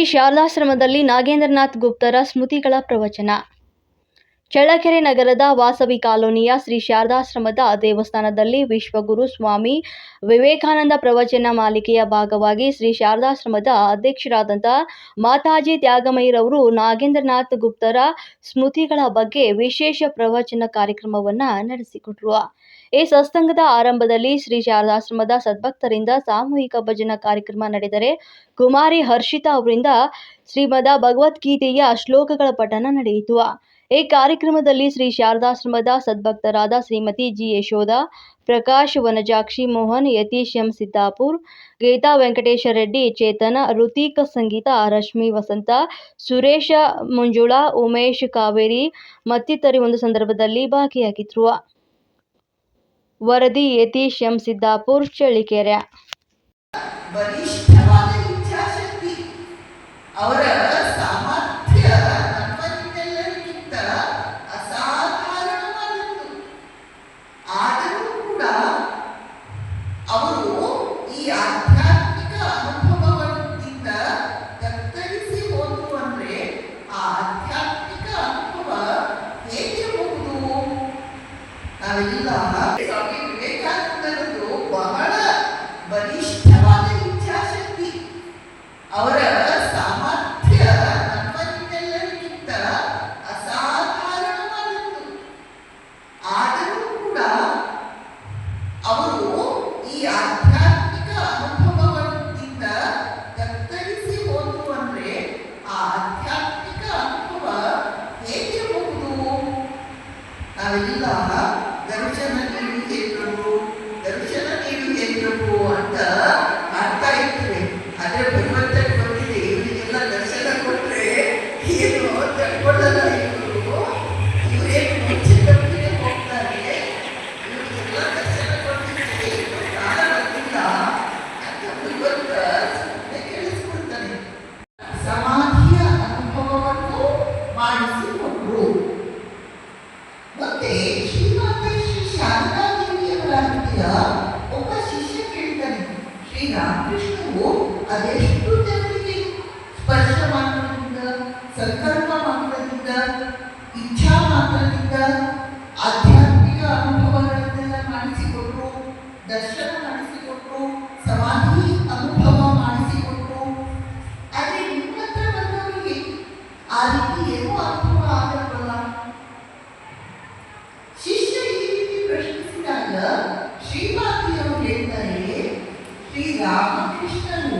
ಶ್ರೀ ಶಾರದಾಶ್ರಮದಲ್ಲಿ ನಾಗೇಂದ್ರನಾಥ್ ಗುಪ್ತರ ಸ್ಮೃತಿಗಳ ಪ್ರವಚನ. ಚಳ್ಳಕೆರೆ ನಗರದ ವಾಸವಿ ಕಾಲೋನಿಯ ಶ್ರೀ ಶಾರದಾಶ್ರಮದ ದೇವಸ್ಥಾನದಲ್ಲಿ ವಿಶ್ವಗುರು ಸ್ವಾಮಿ ವಿವೇಕಾನಂದ ಪ್ರವಚನ ಮಾಲಿಕೆಯ ಭಾಗವಾಗಿ ಶ್ರೀ ಶಾರದಾಶ್ರಮದ ಅಧ್ಯಕ್ಷರಾದಂಥ ಮಾತಾಜಿ ತ್ಯಾಗಮಯಿರವರು ನಾಗೇಂದ್ರನಾಥ್ ಗುಪ್ತರ ಸ್ಮೃತಿಗಳ ಬಗ್ಗೆ ವಿಶೇಷ ಪ್ರವಚನ ಕಾರ್ಯಕ್ರಮವನ್ನು ನಡೆಸಿಕೊಟ್ರು. ಈ ಸತ್ಸಂಗದ ಆರಂಭದಲ್ಲಿ ಶ್ರೀ ಶಾರದಾಶ್ರಮದ ಸದ್ಭಕ್ತರಿಂದ ಸಾಮೂಹಿಕ ಭಜನಾ ಕಾರ್ಯಕ್ರಮ ನಡೆದರೆ ಕುಮಾರಿ ಹರ್ಷಿತಾ ಅವರಿಂದ ಶ್ರೀಮದ ಭಗವದ್ಗೀತೆಯ ಶ್ಲೋಕಗಳ ಪಠನ ನಡೆಯಿತು. ಈ ಕಾರ್ಯಕ್ರಮದಲ್ಲಿ ಶ್ರೀ ಶಾರದಾಶ್ರಮದ ಸದ್ಭಕ್ತರಾದ ಶ್ರೀಮತಿ ಜಿ ಯಶೋಧ, ಪ್ರಕಾಶ್ ವನಜಾಕ್ಷಿ ಮೋಹನ್, ಯತೀಶ್ ಎಂ ಸಿದ್ದಾಪುರ್ ಗೀತಾ ವೆಂಕಟೇಶ ರೆಡ್ಡಿ, ಚೇತನ ಋತಿಕ ಸಂಗೀತ, ರಶ್ಮಿ ವಸಂತ, ಸುರೇಶ ಮಂಜುಳಾ, ಉಮೇಶ್ ಕಾವೇರಿ ಮತ್ತಿತರಿ ಒಂದು ಸಂದರ್ಭದಲ್ಲಿ ಭಾಗಿಯಾಗಿದ್ರು. ವರದಿ ಯತೀಶ್ ಎಂ ಸಿದ್ದಾಪುರ್ ಚಳ್ಳಿಕೆರೆ ಬಲಿಷ್ಠವಾದ ಇಚ್ಛಾಶಕ್ತಿ ಅವರ ಸಾಮರ್ಥ್ಯ ನಮ್ಮನ್ನೆಲ್ಲರಿಗಿಂತ ಅಸಾಧಾರಣವಾದದ್ದು ಆದರೂ ಕೂಡ ಅವರು ಈ ಆಧ್ಯಾತ್ಮಿಕ ಅನುಭವದಿಂದ ಕತ್ತರಿಸಿ ಹೋದ್ರು ಅಂದ್ರೆ ಆ ಆಧ್ಯಾತ್ಮಿಕ ಅನುಭವ ಹೇಗಿರಬಹುದು ನಾವೆಲ್ಲ ಸ್ವಾಮಿ ಬಹಳ ಬಲಿಷ್ಠವಾದ ಇಚ್ಛಾಶಕ್ತಿ. ಅವರ ಶ್ರೀರಾಮಕೃಷ್ಣನು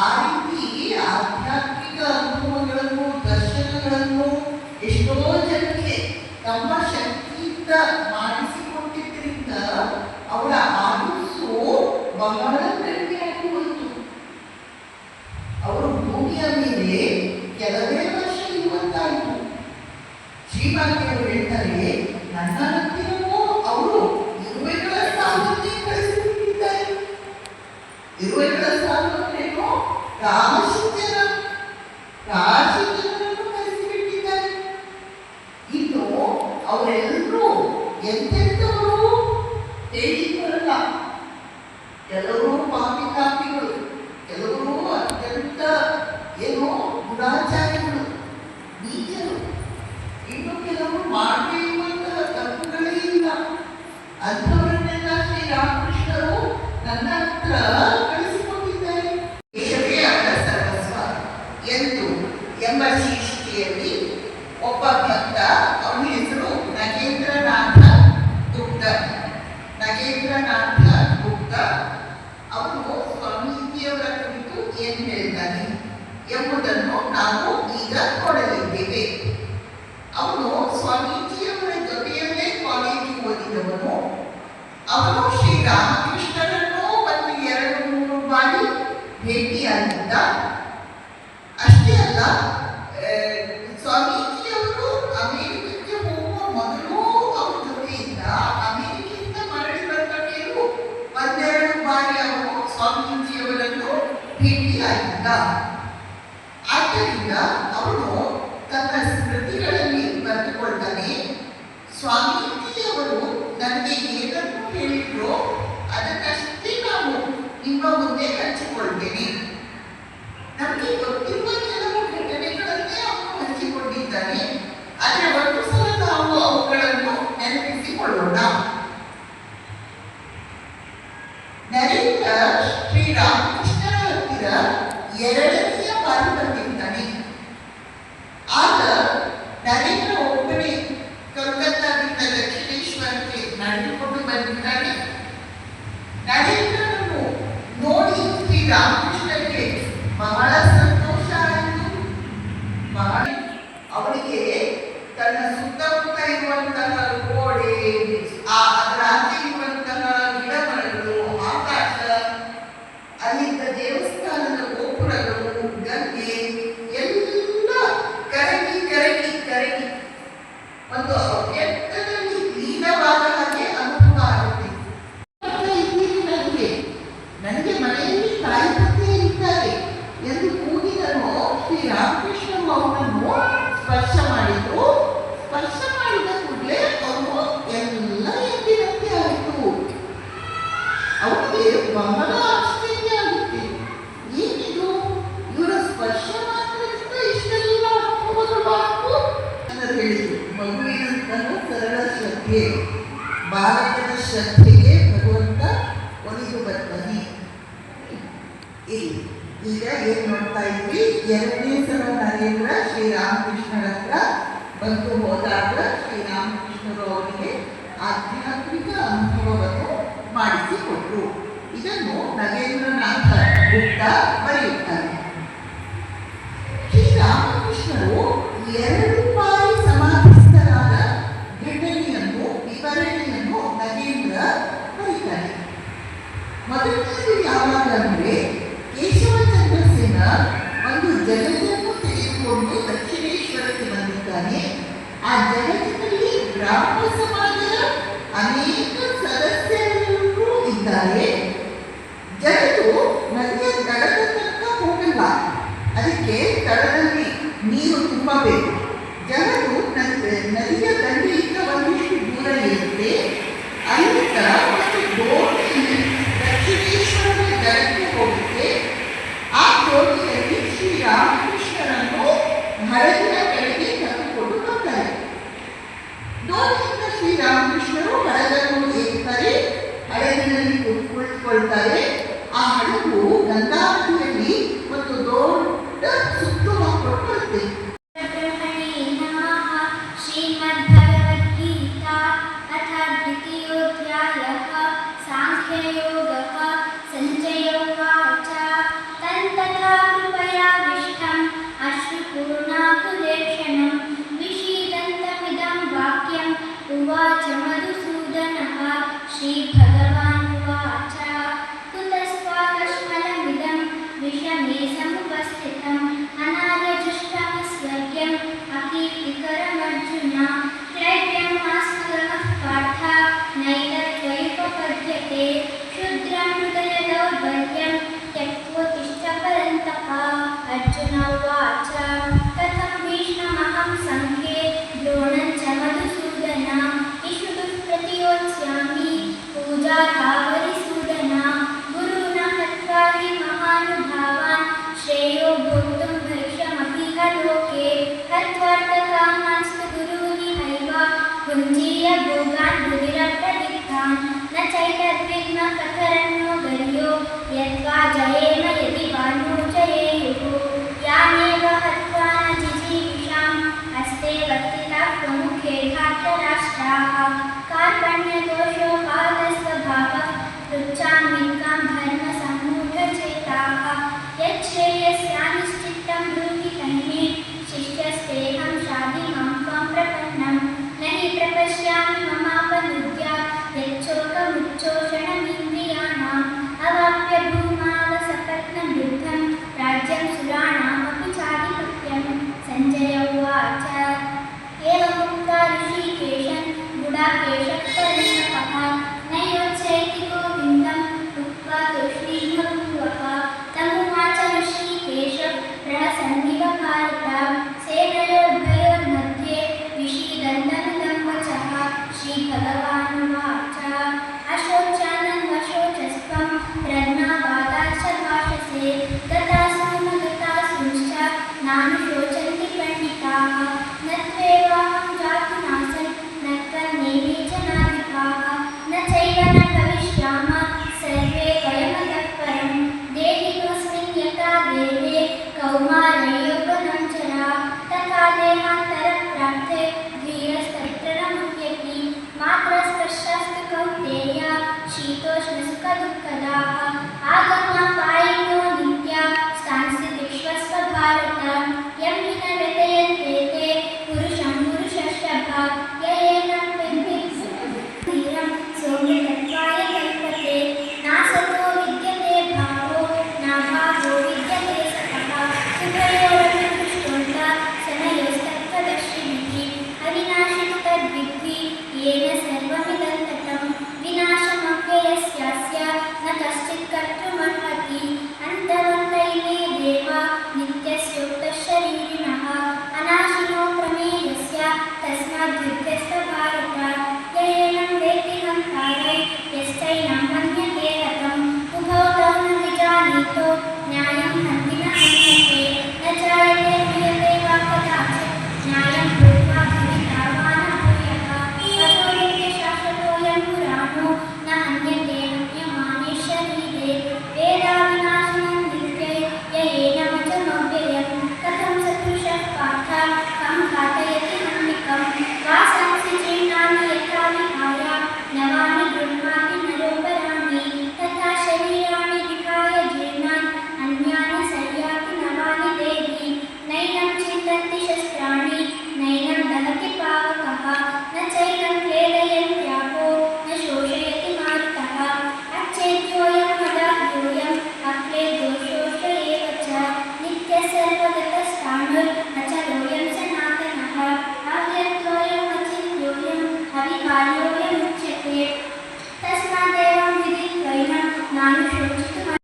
ಆ ರೀತಿ ಆಧ್ಯಾತ್ಮಿಕ ಅನುಭವಗಳನ್ನು, ದರ್ಶನಗಳನ್ನು ಎಷ್ಟೋ ಜನಕ್ಕೆ ತಮ್ಮ ಶಕ್ತಿಯಿಂದ ಮಾಡಿಸಿಕೊಟ್ಟಿದ್ದರಿಂದ ಅವರ ಆಯುಸ್ಸು ಬಹಳ ಕಡಿಮೆಯಾಗಿ ಹೋಯಿತು ಅವರು ಭೂಮಿಯ ಮೇಲೆ ಕೆಲವೇ ವರ್ಷ ಇರುವಂತಾಯಿತು. ಶ್ರೀಮಾತೆಯವರು ಕೆಲವರು ಪಾಪಿ ಕಾಪಿಗಳು ಕೆಲವರು ಅತ್ಯಂತ ಏನು ಗುಣಾಚಾರಿಗಳು ಭೇಟಿಯಾಗಿದ್ದ ಅಷ್ಟೇ ಅಲ್ಲ ಸ್ವಾಮೀಜಿಯವರು ಅಮೆರಿಕಕ್ಕೆ ಹೋಗುವ ಮೊದಲು ಅವರ ಜೊತೆಯಿಂದ ಅಮೆರಿಕೆಯಿಂದ ಮರಳಿ ಬಂದ ಮೇಲೂ ಒಂದೆರಡು ಬಾರಿ ಅವರು ಸ್ವಾಮೀಜಿಯವರನ್ನು ಭೇಟಿಯಾಗಿದ್ದ. ಆದ್ದರಿಂದ ಅವನು ತನ್ನ ಎರಡನೆಯ ಪಾತ್ರ ಏನು ನೋಡ್ತಾ ಇದ್ವಿ? ಎರಡನೇ ಸಲ ನರೇಂದ್ರ ಶ್ರೀರಾಮಕೃಷ್ಣರ ಹತ್ರ ಬಂದು ಹೋದಾಗ ಶ್ರೀರಾಮಕೃಷ್ಣರು ಅವರಿಗೆ ಆಧ್ಯಾತ್ಮಿಕ ಅನುಭವವನ್ನು ಮಾಡಿಸಿಕೊಟ್ರು ಇದನ್ನು ನಗೇಂದ್ರನಾಥ ಗುಪ್ತ ಬರೆಯುತ್ತಾರೆ. ಶ್ರೀರಾಮಕೃಷ್ಣರು ಎರಡು ஏன் கடலை